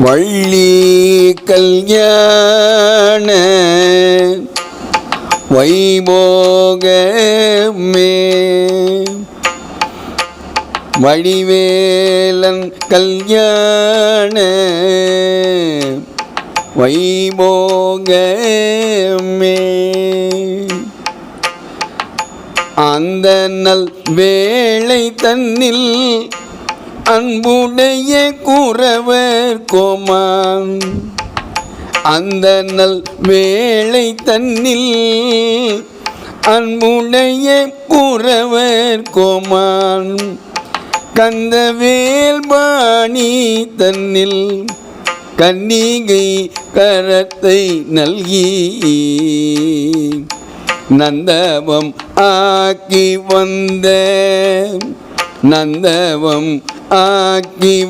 வள்ளி கல்யாண வைபோகமே. வடிவேலன் கல்யாண வைபோகமே. அந்த நல் வேளை தன்னில் அன்புடைய குறவர் கோமான். அந்த நல் வேளை தன்னில் அன்புடைய குறவர் கோமான். கந்த வேல்பாணி தன்னில் கன்னிகை கரத்தை நல்கி நந்தவம் ஆக்கி வந்த நந்தவம் ஆக்கி